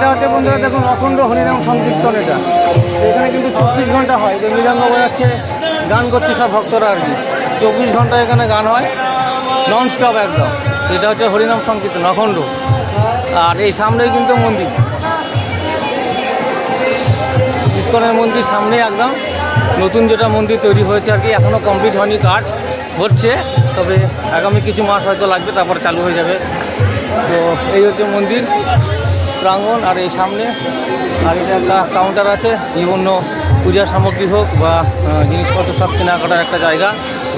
এটা হচ্ছে বন্ধুরা, দেখুন, অখণ্ড হরিনাম সংকীর্তন এটা। এখানে কিন্তু চব্বিশ ঘণ্টা হয় যে মৃদঙ্গ বাজাচ্ছে গান করছে সব ভক্তরা আর কি। চব্বিশ ঘণ্টা এখানে গান হয় নন স্টপ একদম। এটা হচ্ছে হরিনাম সংকীর্তন, অখণ্ড। আর এই সামনেই কিন্তু মন্দির। ইস্কনের মন্দির সামনে একদম। নতুন যেটা মন্দির তৈরি হয়েছে আর কি এখনও কমপ্লিট হয়নি, কাজ হচ্ছে। তবে আগামী কিছু মাস হয়তো লাগবে, তারপর চালু হয়ে যাবে। তো এই হচ্ছে মন্দির। প্রাঙ্গণ আর এই সামনে, আর এটা একটা কাউন্টার আছে বিভিন্ন পূজার সামগ্রী হোক বা জিনিসপত্র সব কেনাকাটার একটা জায়গা।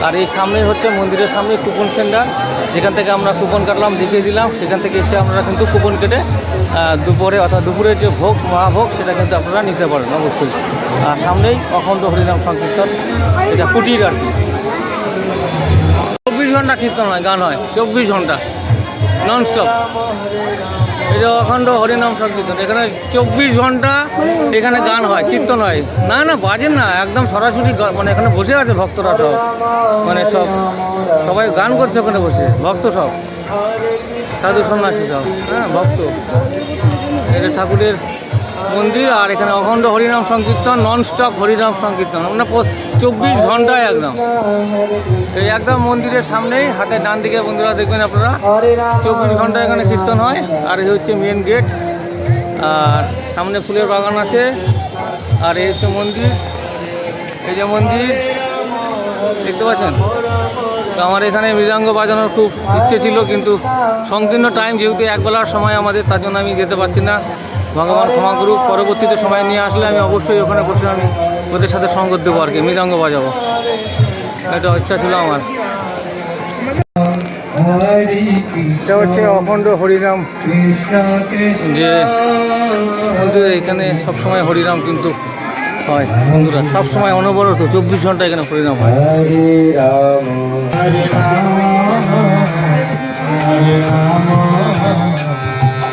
আর এই সামনে হচ্ছে মন্দিরের সামনে কুপন সেন্টার যেখান থেকে আমরা কুপন কাটলাম, দেখিয়ে দিলাম, সেখান থেকে এসে আপনারা কিন্তু কুপন কেটে দুপুরে অর্থাৎ দুপুরের যে ভোগ মহাভোগ সেটা কিন্তু আপনারা নিতে পারেন অবশ্যই। আর সামনেই অখণ্ড হরিনাম সংকীর্তন, এটা কুটির আর কি। চব্বিশ ঘণ্টা কীর্তন হয়, গান হয়, চব্বিশ ঘণ্টা ননস্টপ এই যে অখণ্ড হরিনাম সংকীর্তন এখানে চব্বিশ ঘণ্টা এখানে গান হয়, কীর্তন হয়। না না, বাজে না, একদম সরাসরি মানে এখানে বসে আছে ভক্তরা সব। মানে সব, সবাই গান করছে ওখানে বসে, ভক্ত সব। সাধু সন্ন্যাসী সব হ্যাঁ ভক্ত। এটা ঠাকুরের মন্দির আর এখানে অখণ্ড হরিনাম সংকীর্তন নন স্টপ হরিনাম সংকীর্তন। মানে চব্বিশ ঘন্টায় একদম। এই একদম মন্দিরের সামনেই হাতে ডান দিকে বন্ধুরা দেখবেন আপনারা। চব্বিশ ঘণ্টা এখানে কীর্তন হয়। আর এই হচ্ছে মেন গেট আর সামনে ফুলের বাগান আছে। আর এই হচ্ছে মন্দির। এই যে মন্দির, দেখতে পাচ্ছেন? তো আমার এখানে মৃদাঙ্গ বাজানোর খুব ইচ্ছে ছিল, কিন্তু সংকীর্ণ টাইম যেহেতু একবেলার সময় আমাদের, তার জন্য আমি যেতে পারছি না। ভগবান ক্ষমা করুক, পরবর্তীতে সময় নিয়ে আসলে আমি অবশ্যই ওখানে বসে আমি ওদের সাথে সঙ্গত দেবো আর কি, মৃদাঙ্গ বাজাবো। এটা ইচ্ছা ছিল আমার। এটা হচ্ছে অখণ্ড হরিনাম। যে এখানে সবসময় হরিনাম কিন্তু হয়। বন্ধুরা, সবসময় অনবরত চব্বিশ ঘণ্টা এখানে হরিনাম হয়।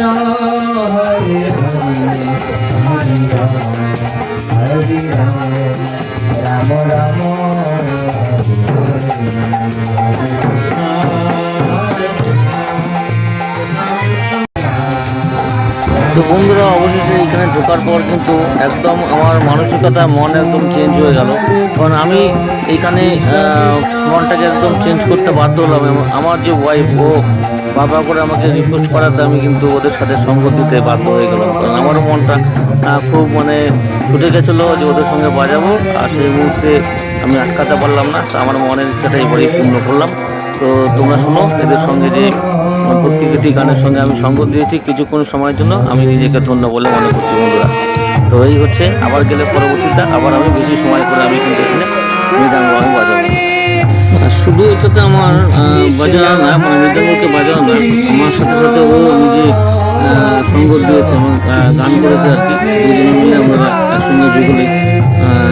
তো বন্ধুরা অবশেষে এখানে ঢোকার পর কিন্তু একদম আমার মানসিকতা মন একদম চেঞ্জ হয়ে গেল। কারণ আমি এইখানে আহ, মনটাকে একদম চেঞ্জ করতে বাধ্য হলাম। আমার যে ওয়াইফ ও বাবা করে আমাকে রিকোয়েস্ট করাতে আমি কিন্তু ওদের সাথে সঙ্গ দিতে বাধ্য হয়ে গেলাম। কারণ আমারও মনটা খুব মানে ছুটে গেছিল যে ওদের সঙ্গে বাজাবো, আর সেই মুহূর্তে আমি আটকাতে পারলাম না। তো আমার মনের ইচ্ছাটা এবারেই পূর্ণ করলাম। তো তোমরা শোনো, এদের সঙ্গে যে প্রত্যেকটি গানের সঙ্গে আমি সঙ্গ দিয়েছি কিছুক্ষণ সময়ের জন্য, আমি নিজেকে ধন্য বলে মনে করছি বন্ধুরা। তো এই হচ্ছে, আবার গেলে পরবর্তীতে আবার আমি বেশি সময় করে আমি কিন্তু এখানে মৃদাঙ্গ আমি বাজাবো। শুধু এটাতে আমার বাজানো না মানে মেদিনীপুরকে বাজানো না আমার সাথে সাথে ও নিজে আহ, সঙ্গ দিয়েছে এবং গান করেছে আর কি। দুজনে মিলে আমরা একসঙ্গে যুগলে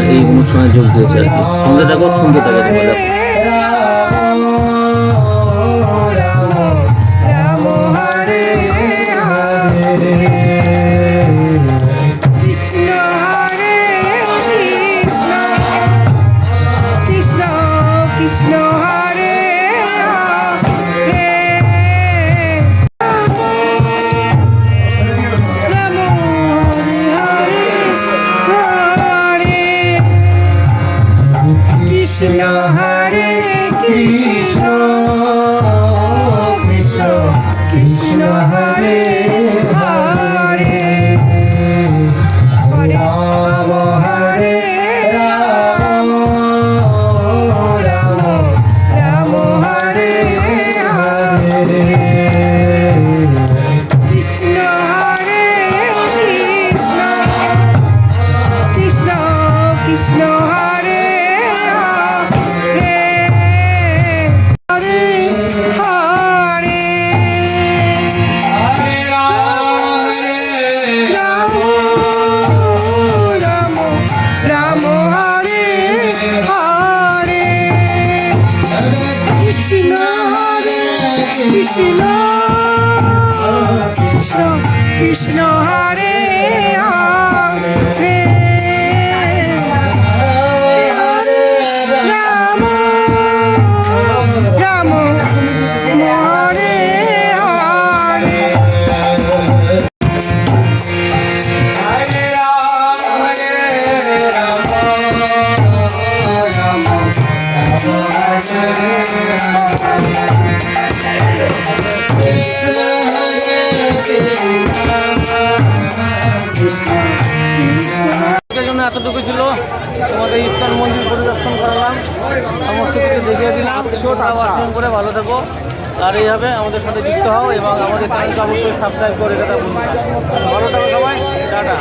এই অনুষ্ঠানে যোগ দিয়েছে আর কি। সঙ্গে থাকো শুনতে থাকো তোমরা দেখো কৃষ্ণ হরে কৃষ্ণ। কৃষ্ণ কৃষ্ণ হরে। তোমাদের ইস্কন মন্দির পরিদর্শন করালাম। সমস্ত কিছু দেখিয়ে দিলাম। আবার। করে ভালো থাকো। আর এইভাবে আমাদের সাথে যুক্ত হও এবং আমাদের চ্যানেলকে অবশ্যই সাবস্ক্রাইব করে কথা ভালো থাকো সবাই। টাটা।